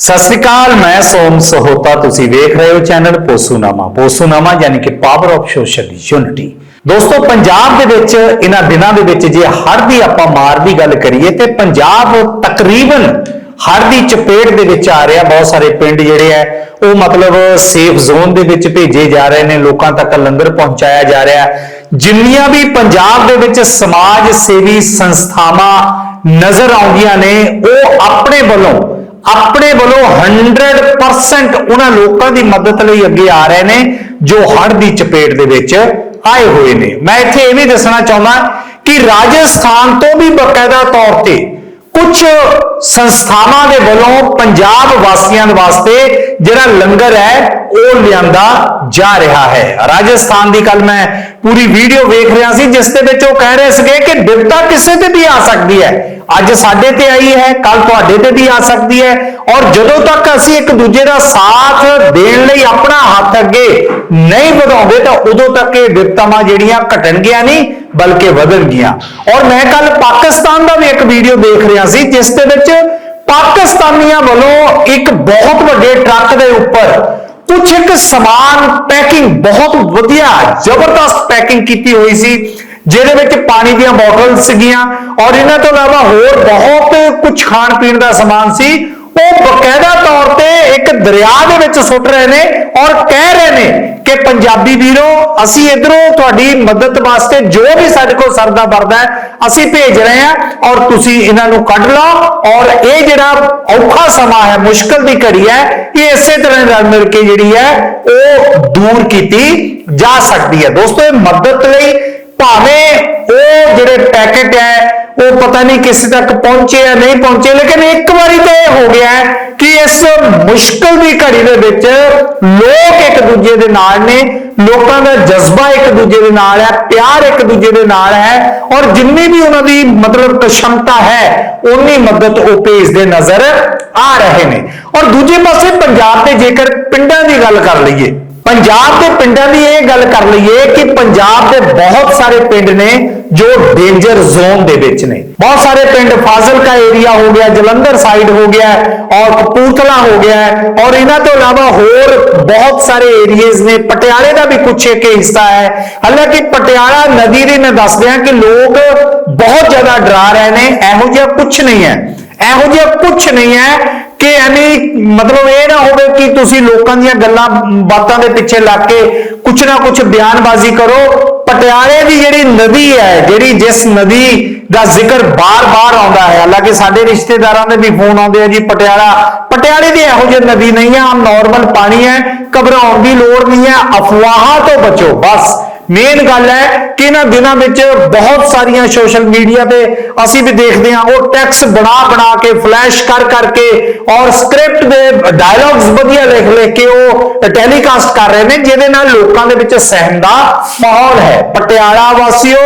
ਸਤਿ ਸ੍ਰੀ ਅਕਾਲ, ਮੈਂ ਸੋਮ ਸਹੋਤਾ, ਤੁਸੀਂ ਵੇਖ ਰਹੇ ਹੋ ਚੈਨਲ ਪੋਸੂਨਾਮਾ। ਪੋਸੂਨਾਮਾ ਯਾਨੀ ਕਿ ਪਾਵਰ ਆਫ ਸੋਸ਼ਲ ਯੂਨਿਟੀ ਦੋਸਤੋ, ਪੰਜਾਬ ਦੇ ਵਿੱਚ, ਇਹਨਾਂ ਦਿਨਾਂ ਦੇ ਵਿੱਚ ਜੇ ਹੜ੍ਹ ਦੀ ਆਪਾਂ ਮਾਰ ਦੀ ਗੱਲ ਕਰੀਏ, ਤੇ ਪੰਜਾਬ ਤਕਰੀਬਨ ਹੜ੍ਹ ਦੀ ਚਪੇਟ ਦੇ ਵਿੱਚ ਆ ਰਿਹਾ। ਬਹੁਤ ਸਾਰੇ ਪਿੰਡ ਜਿਹੜੇ ਆ, ਉਹ ਮਤਲਬ ਸੇਫ ਜ਼ੋਨ ਦੇ ਵਿੱਚ ਭੇਜੇ ਜਾ ਰਹੇ ਨੇ। ਲੋਕਾਂ ਤੱਕ ਲੰਗਰ ਪਹੁੰਚਾਇਆ ਜਾ ਰਿਹਾ। ਜਿੰਨੀਆਂ ਵੀ ਪੰਜਾਬ ਦੇ ਵਿੱਚ ਸਮਾਜ ਸੇਵੀ ਸੰਸਥਾਵਾਂ ਨਜ਼ਰ ਆਉਂਦੀਆਂ ਨੇ, ਉਹ ਆਪਣੇ ਵੱਲੋਂ ਆਪਣੇ ਵੱਲੋਂ 100% ਉਹਨਾਂ ਲੋਕਾਂ ਦੀ ਮਦਦ ਲਈ ਅੱਗੇ ਆ ਰਹੇ ਨੇ, ਜੋ ਹੜ੍ਹ ਦੀ ਚਪੇਟ ਦੇ ਵਿੱਚ ਆਏ ਹੋਏ ਨੇ। ਮੈਂ ਇੱਥੇ ਇਹ ਵੀ ਦੱਸਣਾ ਚਾਹੁੰਦਾ ਕਿ ਰਾਜਸਥਾਨ ਤੋਂ ਵੀ ਬਕਾਇਦਾ ਤੌਰ ਤੇ ਕੁਝ ਸੰਸਥਾਵਾਂ ਦੇ ਵੱਲੋਂ ਪੰਜਾਬ ਵਾਸੀਆਂ ਦੇ ਵਾਸਤੇ ਜਿਹੜਾ ਲੰਗਰ ਹੈ, ਉਹ ਲਿਆਂਦਾ ਜਾ ਰਿਹਾ ਹੈ। ਰਾਜਸਥਾਨ ਦੀ ਕੱਲ ਮੈਂ ਪੂਰੀ ਵੀਡੀਓ ਵੇਖ ਰਿਹਾ ਸੀ, ਜਿਸ ਦੇ ਵਿੱਚ ਉਹ ਕਹਿ ਰਹੇ ਸੀਗੇ ਕਿ ਬਿਪਤਾ ਕਿਸੇ ਤੇ ਵੀ ਆ ਸਕਦੀ ਹੈ। ਅੱਜ ਸਾਡੇ ਤੇ ਆਈ ਹੈ ਕੱਲ ਤੁਹਾਡੇ ਤੇ ਵੀ ਆ ਸਕਦੀ ਹੈ। ਔਰ ਜਦੋਂ ਤੱਕ ਅਸੀਂ ਇੱਕ ਦੂਜੇ ਦਾ ਸਾਥ ਦੇਣ ਲਈ ਆਪਣਾ ਹੱਥ ਅੱਗੇ ਨਹੀਂ ਵਧਾਉਂਦੇ, ਤਾਂ ਉਦੋਂ ਤੱਕ ਇਹ ਵਿਪਤਾਵਾਂ ਜਿਹੜੀਆਂ ਘਟਣਗੀਆਂ ਨਹੀਂ, ਬਲਕਿ ਵਧਣਗੀਆਂ। ਔਰ ਮੈਂ ਕੱਲ ਪਾਕਿਸਤਾਨ ਦਾ ਵੀ ਇੱਕ ਵੀਡੀਓ ਦੇਖ ਰਿਹਾ ਸੀ, ਜਿਸ ਦੇ ਵਿੱਚ ਪਾਕਿਸਤਾਨੀਆਂ ਵੱਲੋਂ ਇੱਕ ਬਹੁਤ ਵੱਡੇ ਟਰੱਕ ਦੇ ਉੱਪਰ ਕੁਝ ਇੱਕ ਸਮਾਨ ਪੈਕਿੰਗ ਬਹੁਤ ਵਧੀਆ, ਜ਼ਬਰਦਸਤ ਪੈਕਿੰਗ ਕੀਤੀ ਹੋਈ ਸੀ। ਜਿਹਦੇ ਵਿੱਚ ਪਾਣੀ ਦੀਆਂ ਬੋਟਲ ਸੀਗੀਆਂ ਔਰ ਇਹਨਾਂ ਤੋਂ ਇਲਾਵਾ ਹੋਰ ਬਹੁਤ ਕੁਝ ਖਾਣ ਪੀਣ ਦਾ ਸਮਾਨ ਸੀ। ਉਹ ਬਕਾਇਦਾ ਤੌਰ ਤੇ ਇੱਕ ਦਰਿਆ ਦੇ ਵਿੱਚ ਸੁੱਟ ਰਹੇ ਨੇ ਔਰ ਕਹਿ ਰਹੇ ਨੇ ਕਿ ਪੰਜਾਬੀ ਵੀਰੋ, ਅਸੀਂ ਇਧਰੋਂ ਤੁਹਾਡੀ ਮਦਦ ਵਾਸਤੇ ਜੋ ਵੀ ਸਾਡੇ ਕੋਲ ਸਰਦਾ ਵਰਦਾ ਹੈ, ਅਸੀਂ ਭੇਜ ਰਹੇ ਹਾਂ ਔਰ ਤੁਸੀਂ ਇਹਨਾਂ ਨੂੰ ਕੱਢ ਲਓ ਔਰ ਇਹ ਜਿਹੜਾ ਔਖਾ ਸਮਾਂ ਹੈ, ਮੁਸ਼ਕਲ ਦੀ ਘੜੀ ਹੈ, ਇਹ ਇਸੇ ਤਰ੍ਹਾਂ ਰਲ ਮਿਲ ਕੇ ਜਿਹੜੀ ਹੈ, ਉਹ ਦੂਰ ਕੀਤੀ ਜਾ ਸਕਦੀ ਹੈ। ਦੋਸਤੋ, ਇਹ ਮਦਦ ਲਈ ਭਾਵੇਂ ਉਹ ਜਿਹੜੇ ਪੈਕੇਟ ਹੈ, ਉਹ ਪਤਾ ਨਹੀਂ ਕਿਸੇ ਤੱਕ ਪਹੁੰਚੇ ਜਾਂ ਨਹੀਂ ਪਹੁੰਚੇ, ਲੇਕਿਨ ਇੱਕ ਵਾਰੀ ਤਾਂ ਇਹ ਹੋ ਗਿਆ ਕਿ ਇਸ ਮੁਸ਼ਕਲ ਦੀ ਘੜੀ ਦੇ ਵਿੱਚ ਲੋਕ ਇੱਕ ਦੂਜੇ ਦੇ ਨਾਲ ਨੇ, ਲੋਕਾਂ ਦਾ ਜਜ਼ਬਾ ਇੱਕ ਦੂਜੇ ਦੇ ਨਾਲ ਹੈ, ਪਿਆਰ ਇੱਕ ਦੂਜੇ ਦੇ ਨਾਲ ਹੈ, ਔਰ ਜਿੰਨੀ ਵੀ ਉਹਨਾਂ ਦੀ ਮਤਲਬ ਕਸ਼ਮਤਾ ਹੈ ਉਨੀ ਮਦਦ ਉਹ ਭੇਜਦੇ ਨਜ਼ਰ ਆ ਰਹੇ ਨੇ। ਔਰ ਦੂਜੇ ਪਾਸੇ ਪੰਜਾਬ ਦੇ ਜੇਕਰ ਪਿੰਡਾਂ ਦੀ ਗੱਲ ਕਰ ਲਈਏ ਪੰਜਾਬ ਦੇ ਪਿੰਡਾਂ ਦੀ ਇਹ ਗੱਲ ਕਰ ਲਈਏ ਕਿ ਪੰਜਾਬ ਦੇ ਬਹੁਤ ਸਾਰੇ ਪਿੰਡ ਨੇ ਜੋ ਡੇਂਜਰ ਜ਼ੋਨ ਦੇ ਵਿੱਚ ਨੇ। ਬਹੁਤ ਸਾਰੇ ਪਿੰਡ ਫਾਜ਼ਿਲਕਾ ਏਰੀਆ ਹੋ ਗਿਆ, ਜਲੰਧਰ ਸਾਈਡ ਹੋ ਗਿਆ ਔਰ ਕਪੂਰਥਲਾ ਹੋ ਗਿਆ ਔਰ ਇਹਨਾਂ ਤੋਂ ਇਲਾਵਾ ਹੋਰ ਬਹੁਤ ਸਾਰੇ ਏਰੀਆਜ਼ ਨੇ। ਪਟਿਆਲੇ ਦਾ ਵੀ ਕੁਛ ਇੱਕ ਹਿੱਸਾ ਹੈ। ਹਾਲਾਂਕਿ ਪਟਿਆਲਾ ਨਦੀ ਦੇ ਮੈਂ ਦੱਸ ਦਿਆਂ ਕਿ ਲੋਕ ਬਹੁਤ ਜ਼ਿਆਦਾ ਡਰਾ ਰਹੇ ਨੇ। ਇਹੋ ਜਿਹਾ ਕੁਝ ਨਹੀਂ ਹੈ। ਇਹੋ ਜਿਹਾ ਕੁਝ ਨਹੀਂ ਹੈ ਕਿ ਐਵੇਂ ਮਤਲਬ ਇਹ ਨਾ ਹੋਵੇ ਕਿ ਤੁਸੀਂ ਲੋਕਾਂ ਦੀਆਂ ਗੱਲਾਂ, ਬਾਤਾਂ ਦੇ ਪਿੱਛੇ ਲੱਗ ਕੇ ਕੁਛ ਨਾ ਕੁਛ ਬਿਆਨਬਾਜ਼ੀ ਕਰੋ। ਪਟਿਆਲੇ ਦੀ ਜਿਹੜੀ ਨਦੀ ਹੈ, ਜਿਹੜੀ ਜਿਸ ਨਦੀ ਦਾ ਜ਼ਿਕਰ ਬਾਰ-ਬਾਰ ਆਉਂਦਾ ਹੈ, ਹਾਲਾਂਕਿ ਸਾਡੇ ਰਿਸ਼ਤੇਦਾਰਾਂ ਦੇ ਵੀ ਫੋਨ ਆਉਂਦੇ ਆ ਜੀ ਪਟਿਆਲਾ। ਪਟਿਆਲੇ ਦੀ ਇਹੋ ਜਿਹੀ ਨਦੀ ਨਹੀਂ ਹੈ, ਆਮ ਨਾਰਮਲ ਪਾਣੀ ਹੈ, ਘਬਰਾਉਣ ਦੀ ਲੋੜ ਨਹੀਂ ਹੈ, ਅਫਵਾਹਾਂ ਤੋਂ ਬਚੋ, ਬਸ। ਮੇਨ ਗੱਲ ਹੈ ਕਿ ਇਹਨਾਂ ਦਿਨਾਂ ਵਿੱਚ ਬਹੁਤ ਸਾਰੀਆਂ ਸੋਸ਼ਲ ਮੀਡੀਆ ਤੇ ਅਸੀਂ ਵੀ ਦੇਖਦੇ ਹਾਂ, ਉਹ ਟੈਕਸ ਬਣਾ ਬਣਾ ਕੇ ਫਲੈਸ਼ ਕਰ ਕਰਕੇ ਔਰ ਸਕ੍ਰਿਪਟ ਦੇ ਡਾਇਲੌਗਸ ਵਧੀਆ ਲਿਖ ਲਿਖ ਕੇ ਉਹ ਟੈਲੀਕਾਸਟ ਕਰ ਰਹੇ ਨੇ, ਜਿਹਦੇ ਨਾਲ ਲੋਕਾਂ ਦੇ ਵਿੱਚ ਸਹਿਮ ਦਾ ਮਾਹੌਲ ਹੈ। ਪਟਿਆਲਾ ਵਾਸੀਓ,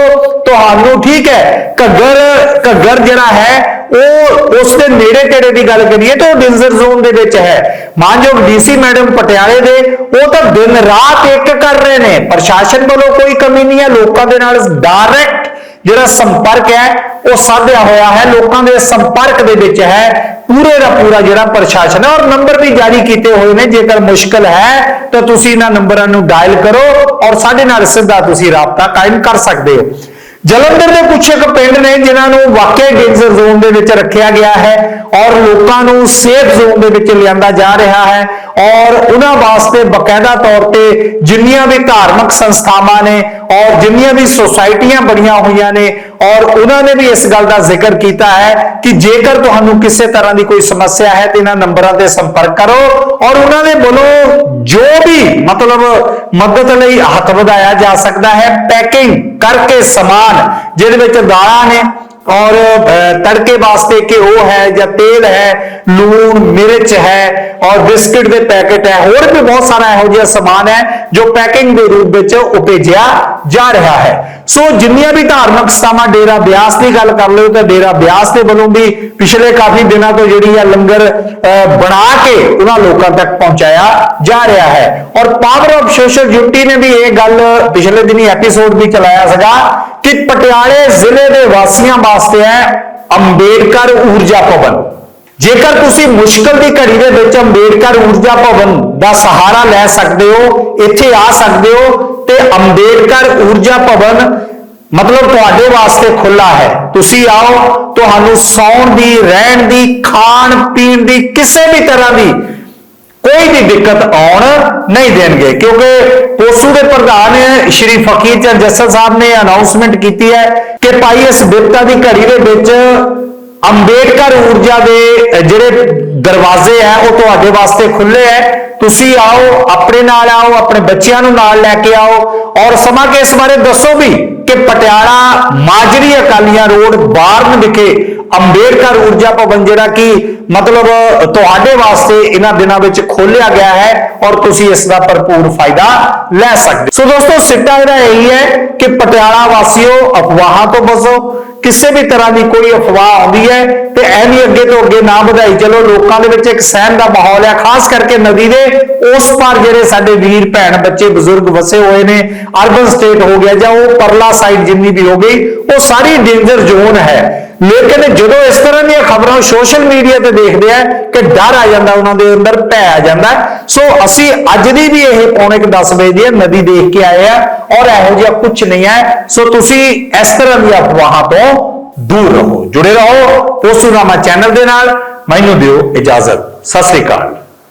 ਤੁਹਾਨੂੰ ਠੀਕ ਹੈ, ਘੱਗਰ ਘੱਗਰ ਜਿਹੜਾ ਹੈ ਉਹ ਉਸ ਦੇ ਨੇੜੇ ਤੇੜੇ ਦੀ ਗੱਲ ਕਰੀਏ ਤਾਂ ਉਹ ਡੇਂਜਰ ਜ਼ੋਨ ਦੇ ਵਿੱਚ ਹੈ। ਮਾਨਯੋਗ ਡੀਸੀ ਮੈਡਮ ਪਟਿਆਲੇ ਦੇ, ਉਹ ਤਾਂ ਦਿਨ ਰਾਤ ਇੱਕ ਕਰ ਰਹੇ ਨੇ। ਪ੍ਰਸ਼ਾਸਨ ਵੱਲੋਂ ਕੋਈ ਕਮੀ ਨਹੀਂ ਹੈ, ਲੋਕਾਂ ਦੇ ਨਾਲ ਡਾਇਰੈਕਟ ਜਿਹੜਾ ਸੰਪਰਕ ਹੈ, ਉਹ ਸਾਧਿਆ ਹੋਇਆ ਹੈ। ਲੋਕਾਂ ਦੇ ਸੰਪਰਕ ਦੇ ਵਿੱਚ ਹੈ। ਪੂਰੇ ਦਾ ਪੂਰਾ ਜਿਹੜਾ ਪ੍ਰਸ਼ਾਸਨ ਹੈ, ਔਰ ਨੰਬਰ ਵੀ ਜਾਰੀ ਕੀਤੇ ਹੋਏ ਨੇ। ਜੇਕਰ ਮੁਸ਼ਕਲ ਹੈ, ਤਾਂ ਤੁਸੀਂ ਇਹਨਾਂ ਨੰਬਰਾਂ ਨੂੰ ਡਾਇਲ ਕਰੋ, ਔਰ ਸਾਡੇ ਨਾਲ ਸਿੱਧਾ ਤੁਸੀਂ ਰਾਬਤਾ ਕਾਇਮ ਕਰ ਸਕਦੇ ਹੋ। ਜਲੰਧਰ ਦੇ ਕੁਝ ਇੱਕ ਪਿੰਡ ਨੇ ਜਿਨ੍ਹਾਂ ਨੂੰ ਵਾਕਿਆ ਡੇਂਜਰ ਜ਼ੋਨ ਦੇ ਵਿੱਚ ਰੱਖਿਆ ਗਿਆ ਹੈ ਔਰ ਲੋਕਾਂ ਨੂੰ ਸੇਫ ਜ਼ੋਨ ਦੇ ਵਿੱਚ ਲਿਆਂਦਾ ਜਾ ਰਿਹਾ ਹੈ ਔਰ ਉਹਨਾਂ ਵਾਸਤੇ ਬਕਾਇਦਾ ਤੌਰ ਤੇ ਜਿੰਨੀਆਂ ਵੀ ਧਾਰਮਿਕ ਸੰਸਥਾਵਾਂ ਨੇ ਔਰ ਜਿੰਨੀਆਂ ਵੀ ਸੁਸਾਇਟੀਆਂ ਬਣੀਆਂ ਹੋਈਆਂ ਨੇ ਔਰ ਉਹਨਾਂ ਨੇ ਵੀ ਇਸ ਗੱਲ ਦਾ ਜ਼ਿਕਰ ਕੀਤਾ ਹੈ ਕਿ ਜੇਕਰ ਤੁਹਾਨੂੰ ਕਿਸੇ ਤਰ੍ਹਾਂ ਦੀ ਕੋਈ ਸਮੱਸਿਆ ਹੈ ਤੇ ਇਹਨਾਂ ਨੰਬਰਾਂ ਤੇ ਸੰਪਰਕ ਕਰੋ ਔਰ ਉਹਨਾਂ ਦੇ ਵੱਲੋਂ ਜੋ ਵੀ ਮਤਲਬ ਮਦਦ ਲਈ ਹੱਥ ਵਧਾਇਆ ਜਾ ਸਕਦਾ ਹੈ ਪੈਕਿੰਗ ਕਰਕੇ ਸਮਾਨ, ਜਿਹਦੇ ਵਿੱਚ ਦਾਲਾਂ ਨੇ ਔਰ ਤੜਕੇ ਵਾਸਤੇ ਘਿਓ ਹੈ ਜਾਂ ਤੇਲ ਹੈ, ਲੂਣ, ਮਿਰਚ ਹੈ ਔਰ ਬਿਸਕਿਟ ਦੇ ਪੈਕੇਟ ਹੈ, ਹੋਰ ਵੀ ਬਹੁਤ ਸਾਰਾ ਇਹੋ ਜਿਹਾ ਸਮਾਨ ਹੈ ਜੋ ਪੈਕਿੰਗ ਦੇ ਰੂਪ ਵਿੱਚ ਉਹ ਭੇਜਿਆ ਜਾ ਰਿਹਾ ਹੈ। ਸੋ ਜਿੰਨੀਆਂ ਵੀ ਧਾਰਮਿਕ ਸਥਾਵਾਂ ਡੇਰਾ ਬਿਆਸ ਦੀ ਗੱਲ ਕਰ ਲਓ ਤਾਂ ਡੇਰਾ ਬਿਆਸ ਦੇ ਵੱਲੋਂ ਵੀ ਪਿਛਲੇ ਕਾਫੀ ਦਿਨਾਂ ਤੋਂ ਜਿਹੜੀ ਆ ਲੰਗਰ ਬਣਾ ਕੇ ਉਹਨਾਂ ਲੋਕਾਂ ਤੱਕ ਪਹੁੰਚਾਇਆ ਜਾ ਰਿਹਾ ਹੈ। ਔਰ ਪਾਵਰ ਆਫ ਸੋਸ਼ਲ ਡਿਊਟੀ ਨੇ ਵੀ ਇਹ ਗੱਲ ਪਿਛਲੇ ਦਿਨੀ ਐਪੀਸੋਡ ਵੀ ਚਲਾਇਆ ਸੀਗਾ ਕਿ ਪਟਿਆਲੇ ਜ਼ਿਲ੍ਹੇ ਦੇ ਵਾਸੀਆਂ ਵਾਸਤੇ ਹੈ ਅੰਬੇਡਕਰ ਊਰਜਾ ਭਵਨ। ਜੇਕਰ ਤੁਸੀਂ ਮੁਸ਼ਕਲ ਦੀ ਘੜੀ ਦੇ ਵਿੱਚ ਅੰਬੇਡਕਰ ਊਰਜਾ ਭਵਨ ਦਾ ਸਹਾਰਾ ਲੈ ਸਕਦੇ ਹੋ, ਇੱਥੇ ਆ ਸਕਦੇ ਹੋ ਤੇ ਅੰਬੇਡਕਰ ਊਰਜਾ ਭਵਨ ਮਤਲਬ ਤੁਹਾਡੇ ਵਾਸਤੇ ਖੁੱਲਾ ਹੈ। ਤੁਸੀਂ ਆਓ, ਤੁਹਾਨੂੰ ਸੌਣ ਦੀ, ਰਹਿਣ ਦੀ, ਖਾਣ ਪੀਣ ਦੀ ਕਿਸੇ ਵੀ ਤਰ੍ਹਾਂ ਦੀ ਕੋਈ ਵੀ ਦਿੱਕਤ ਆਉਣ ਨਹੀਂ ਦੇਣਗੇ। ਕਿਉਂਕਿ ਪੋਸੂ ਦੇ ਪ੍ਰਧਾਨ ਸ਼੍ਰੀ ਫਕੀਰ ਚੰਦ ਜੱਸਲ ਸਾਹਿਬ ਨੇ ਅਨਾਉਂਸਮੈਂਟ ਕੀਤੀ ਹੈ ਕਿ ਭਾਈ ਇਸ ਵਿਪਤਾ ਦੀ ਘੜੀ ਦੇ ਵਿੱਚ ਅੰਬੇਡਕਰ ਊਰਜਾ ਦੇ ਜਿਹੜੇ ਦਰਵਾਜ਼ੇ ਹੈ, ਉਹ ਤੁਹਾਡੇ ਵਾਸਤੇ ਖੁੱਲੇ ਹੈ। ਤੁਸੀਂ ਆਓ, ਆਪਣੇ ਨਾਲ ਆਓ, ਆਪਣੇ ਬੱਚਿਆਂ ਨੂੰ ਨਾਲ ਲੈ ਕੇ ਆਓ। ਔਰ ਸਮਾਂ ਕੇ ਇਸ ਬਾਰੇ ਦੱਸੋ ਵੀ ਕਿ ਪਟਿਆਲਾ ਮਾਜਰੀ ਅਕਾਲੀਆਂ ਰੋਡ ਬਾਰਨ ਵਿਖੇ ਅੰਬੇਡਕਰ ਊਰਜਾ ਭਵਨ ਜਿਹੜਾ ਕਿ ਮਤਲਬ ਤੁਹਾਡੇ ਵਾਸਤੇ ਇਹਨਾਂ ਦਿਨਾਂ ਵਿੱਚ ਖੋਲਿਆ ਗਿਆ ਹੈ ਔਰ ਤੁਸੀਂ ਇਸ ਦਾ ਭਰਪੂਰ ਫਾਇਦਾ ਲੈ ਸਕਦੇ ਸੋ ਦੋਸਤੋ, ਸਿੱਟਾ ਇਹਦਾ ਇਹੀ ਹੈ ਕਿ ਪਟਿਆਲਾ ਵਾਸੀਓ ਅਫਵਾਹਾਂ ਤੋਂ ਬਚੋ ਕਿਸੇ ਵੀ ਤਰ੍ਹਾਂ ਦੀ ਕੋਈ ਅਫਵਾਹ ਆਉਂਦੀ ਹੈ ਤੇ ਐਵੇਂ ਅੱਗੇ ਤੋਂ ਅੱਗੇ ਨਾ ਵਧਾਈ। ਚਲੋ, ਲੋਕਾਂ ਦੇ ਵਿੱਚ ਇੱਕ ਸਹਿਮ ਦਾ ਮਾਹੌਲ ਹੈ ਖਾਸ ਕਰਕੇ ਨਦੀ ਦੇ ਉਸ ਪਾਰ ਜਿਹੜੇ ਸਾਡੇ ਵੀਰ, ਭੈਣ, ਬੱਚੇ, ਬਜ਼ੁਰਗ ਵਸੇ ਹੋਏ ਨੇ, ਅਰਬਨ ਸਟੇਟ ਹੋ ਗਿਆ ਜਾਂ ਉਹ ਪਰਲਾ ਸਾਈਡ ਜਿੰਨੀ ਵੀ ਹੋ ਗਈ, ਉਹ ਸਾਰੀ ਡੇਂਜਰ ਜ਼ੋਨ ਹੈ। ਲੇਕਿਨ ਜਦੋਂ ਇਸ ਤਰ੍ਹਾਂ ਦੀਆਂ ਖਬਰਾਂ ਸੋਸ਼ਲ ਮੀਡੀਆ ਤੇ ਦੇਖਦੇ ਆ ਕਿ ਡਰ ਆ ਜਾਂਦਾ ਉਹਨਾਂ ਦੇ ਅੰਦਰ, ਭੈ ਆ ਜਾਂਦਾ। ਸੋ ਅਸੀਂ ਅੱਜ ਦੀ ਵੀ ਇਹ ਪੌਣੇ ਕੁ 10 ਵਜੇ ਦੀ ਨਦੀ ਦੇਖ ਕੇ ਆਏ ਆ ਔਰ ਇਹੋ ਜਿਹਾ ਕੁਝ ਨਹੀਂ ਹੈ। ਸੋ ਤੁਸੀਂ ਇਸ ਤਰ੍ਹਾਂ ਦੀਆਂ ਅਫਵਾਹਾਂ ਤੋਂ ਦੂਰ ਰਹੋ। ਜੁੜੇ ਰਹੋ ਪੋਸੂਨਾਮਾ ਚੈਨਲ ਦੇ ਨਾਲ। ਮੈਨੂੰ ਦਿਓ ਇਜਾਜ਼ਤ। ਸਤਿ ਸ੍ਰੀ ਅਕਾਲ।